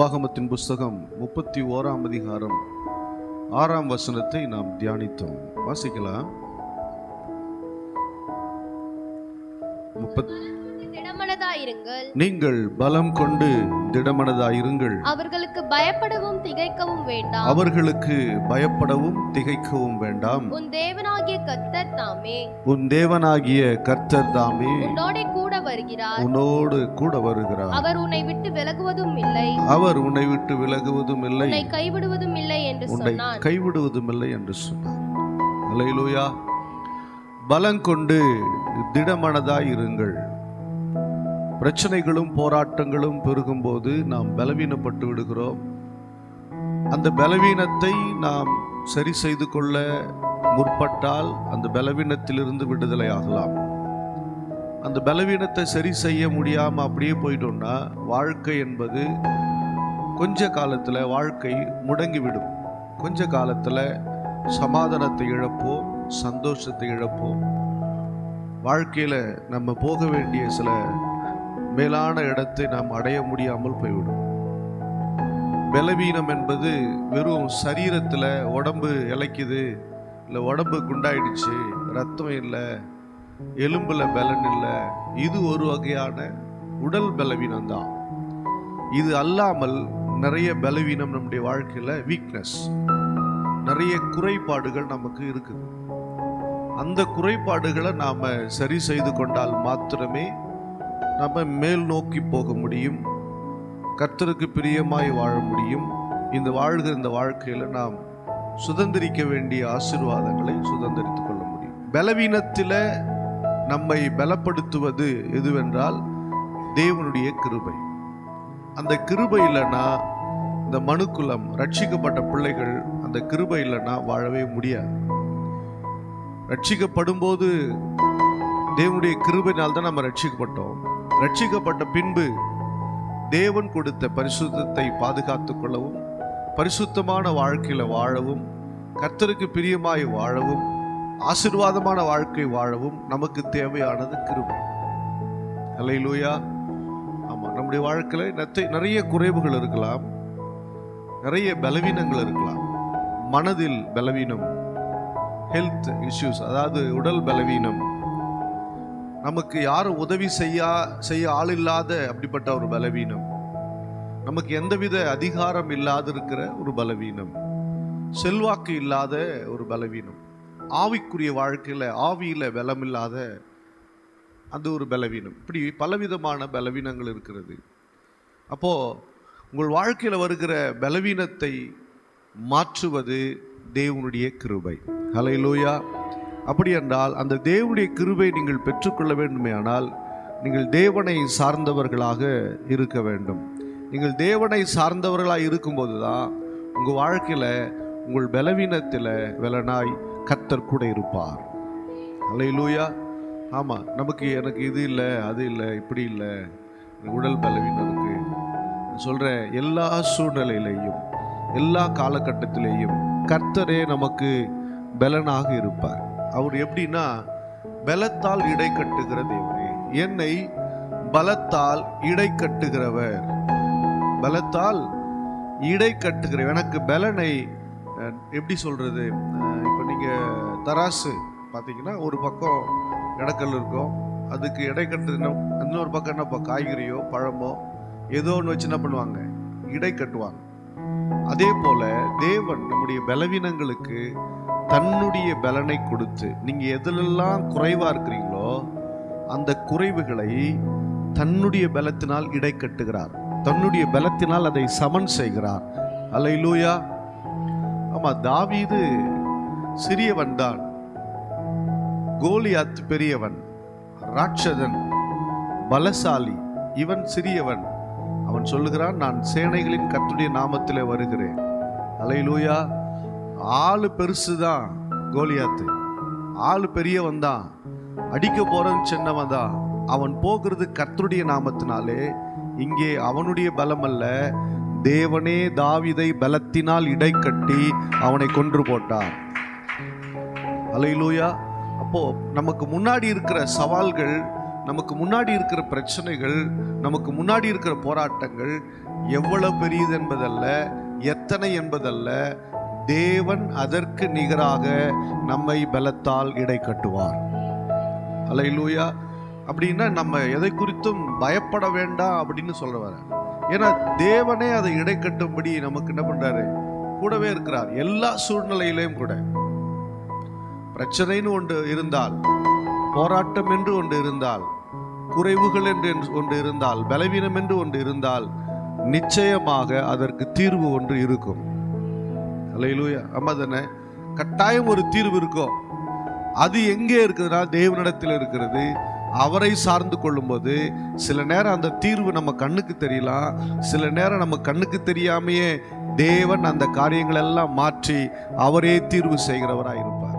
உபாகமத்தின் புஸ்தகம் முப்பத்தி ஓராம் அதிகாரம் ஆறாம் வசனத்தை நாம் தியானித்தோம். வாசிக்கலாம். நீங்கள் பலம் கொண்டு திடமனதாயிருங்கள். அவர்களுக்கு பயப்படவும் திகைக்கவும் வேண்டாம். அவர்களுக்கு பயப்படவும் திகைக்கவும் வேண்டாம். உன் தேவனாகிய கர்த்தர் தாமே. உன் தேவனாகிய கர்த்தர் தாமே. வருகிறார். உன்னோடு கூட வருகிறார். அவர் உன்னை விட்டு விலகுவதும் இல்லை. அவர் உன்னை விட்டு விலகுவதும் இல்லை. உன்னை கைவிடுவதும் இல்லை என்று சொன்னான் கைவிடுவதும் இல்லை என்று சொன்னார். அல்லேலூயா பலம் கொண்டு திடமனதாய் இருங்கள். பிரச்சனைகளும் போராட்டங்களும் பெருகும்போது நாம் பலவீனப்பட்டு விடுகிறோம். அந்த பலவீனத்தை நாம் சரி செய்து கொள்ள முற்பட்டால் அந்த பலவீனத்திலிருந்து விடுதலை ஆகலாம். அந்த பலவீனத்தை சரி செய்ய முடியாமல் அப்படியே போயிட்டோம்னா வாழ்க்கை என்பது கொஞ்ச காலத்தில் வாழ்க்கை முடங்கிவிடும். கொஞ்ச காலத்தில் சமாதானத்தை இழப்போம் சந்தோஷத்தை இழப்போம். வாழ்க்கையில் நம்ம போக வேண்டிய சில மேலான இடத்தை நாம் அடைய முடியாமல் போய்விடும். பலவீனம் என்பது வெறும் சரீரத்தில் உடம்பு இளைக்குது இல்லை உடம்பு குண்டாயிடுச்சு ரத்தம் இல்லை எலும்பில் பலன் இல்லை. இது ஒரு வகையான உடல் பலவீனம் தான் இது அல்லாமல் நிறைய பலவீனம் நம்முடைய வாழ்க்கையில் வீக்னஸ் நிறைய குறைபாடுகள் நமக்கு இருக்குது. அந்த குறைபாடுகளை நாம் சரி செய்து கொண்டால் மாத்திரமே நம்ம மேல் நோக்கி போக முடியும். கர்த்தருக்கு பிரியமாய் வாழ முடியும். இந்த வாழ்கிற இந்த வாழ்க்கையில் நாம் சுதந்திரிக்க வேண்டிய ஆசீர்வாதங்களை சுதந்திரித்து கொள்ள முடியும். பலவீனத்தில் நம்மை பலப்படுத்துவது எதுவென்றால் தேவனுடைய கிருபை. அந்த கிருபை இல்லைன்னா இந்த மனுக்குலம் ரட்சிக்கப்பட்ட பிள்ளைகள் அந்த கிருபை இல்லைன்னா வாழவே முடியாது. ரட்சிக்கப்படும் போது தேவனுடைய கிருபையினால் தான் நம்ம ரட்சிக்கப்பட்டோம் ரட்சிக்கப்பட்ட பின்பு தேவன் கொடுத்த பரிசுத்தத்தை பாதுகாத்து கொள்ளவும் பரிசுத்தமான வாழ்க்கையில் வாழவும் கர்த்தருக்கு பிரியமாய் வாழவும் ஆசீர்வாதமான வாழ்க்கை வாழவும் நமக்கு தேவையானது கிருபை. அலையிலூயா ஆமாம் நம்முடைய வாழ்க்கையில் நத்தை நிறைய குறைவுகள் இருக்கலாம். நிறைய பலவீனங்கள் இருக்கலாம். மனதில் பலவீனம் ஹெல்த் இஷ்யூஸ் அதாவது உடல் பலவீனம். நமக்கு யாரும் உதவி செய்யா செய்ய ஆள் இல்லாத அப்படிப்பட்ட ஒரு பலவீனம். நமக்கு எந்தவித அதிகாரம் இல்லாதிருக்கிற ஒரு பலவீனம். செல்வாக்கு இல்லாத ஒரு பலவீனம். ஆவிக்குரிய வாழ்க்கையில் ஆவியில் பலம் இல்லாத அந்த ஒரு பலவீனம். இப்படி பலவிதமான பலவீனங்கள் இருக்கிறது. அப்போது உங்கள் வாழ்க்கையில் வருகிற பலவீனத்தை மாற்றுவது தேவனுடைய கிருபை. ஹalleluya. அப்படி என்றால் அந்த தேவனுடைய கிருபை நீங்கள் பெற்றுக்கொள்ள வேண்டுமேயானால் நீங்கள் தேவனை சார்ந்தவர்களாக இருக்க வேண்டும். நீங்கள் தேவனை சார்ந்தவர்களாக இருக்கும்போது தான் உங்கள் வாழ்க்கையில் உங்கள் பலவீனத்தில் வெலனாய் கர்த்தர் கூட இருப்பார். அல்லையிலூயா ஆமாம் நமக்கு எனக்கு இது இல்லை அது இல்லை இப்படி இல்லை. உடல் பலவீனம் இருக்கு சொல்கிறேன் எல்லா சூழ்நிலையிலையும் எல்லா காலகட்டத்திலேயும் கர்த்தரே நமக்கு பலனாக இருப்பார். அவர் எப்படின்னா பலத்தால் இடை கட்டுகிற தேவனே. என்னை பலத்தால் இடை கட்டுகிறவர். பலத்தால் இடை கட்டுகிற எனக்கு பலனை எப்படி சொல்றது? இங்கே தராசு பார்த்தீங்கன்னா ஒரு பக்கம் இடக்கல் இருக்கும். அதுக்கு இடை என்ன இன்னொரு பக்கம் என்னப்பா காய்கறியோ பழமோ ஏதோ ஒன்று வச்சு என்ன பண்ணுவாங்க? இடை கட்டுவாங்க. அதே போல தேவன் நம்முடைய பலவீனங்களுக்கு தன்னுடைய பலனை கொடுத்து நீங்க எதிலெல்லாம் குறைவாக இருக்கிறீங்களோ அந்த குறைவுகளை தன்னுடைய பலத்தினால் இடை கட்டுகிறார். தன்னுடைய பலத்தினால் அதை சமன் செய்கிறார். அல்லையிலூயா ஆமா தாவீது சிறியவன் தான். கோலியாத் பெரியவன் ராட்சதன் பலசாலி இவன் சிறியவன். அவன் சொல்லுகிறான் நான் சேனைகளின் கத்துடைய நாமத்திலே வருகிறேன். அலையிலூயா ஆளு பெருசு தான் கோலியாத்து. ஆளு பெரியவன் தான் அடிக்க போறவன் சின்னவன் தான் அவன் போகிறது கர்த்தருடைய நாமத்தினாலே. இங்கே அவனுடைய பலம் அல்ல. தேவனே தாவிதை பலத்தினால் இடை கட்டி அவனை கொன்று போட்டான் அலையிலூயா அப்போ நமக்கு முன்னாடி இருக்கிற சவால்கள் நமக்கு முன்னாடி இருக்கிற பிரச்சனைகள் நமக்கு முன்னாடி இருக்கிற போராட்டங்கள் எவ்வளவு பெரியது என்பதல்ல எத்தனை என்பதல்ல தேவன் அதற்கு நிகராக நம்மை பலத்தால் இடை கட்டுவார். அலையிலூயா அப்படின்னா நம்ம எதை குறித்தும் பயப்பட வேண்டாம் அப்படின்னு சொல்ல வர ஏன்னா தேவனே அதை இடை கட்டும்படி நமக்கு என்ன பண்றாரு? கூடவே இருக்கிறார். எல்லா சூழ்நிலையிலையும் கூட. பிரச்சனைன்னு ஒன்று இருந்தால் போராட்டம் என்று ஒன்று இருந்தால் குறைவுகள் என்று ஒன்று இருந்தால் பலவீனம் என்று ஒன்று இருந்தால் நிச்சயமாக அதற்கு தீர்வு ஒன்று இருக்கும். அல்லையிலூயா கட்டாயம் ஒரு தீர்வு இருக்கும் அது எங்கே இருக்குதுன்னா தேவனிடத்தில் இருக்கிறது. அவரை சார்ந்து கொள்ளும்போது சில நேரம் அந்த தீர்வு நம்ம கண்ணுக்கு தெரியலாம். சில நேரம் நம்ம கண்ணுக்கு தெரியாமையே தேவன் அந்த காரியங்களெல்லாம் மாற்றி அவரே தீர்வு செய்கிறவராக இருப்பார்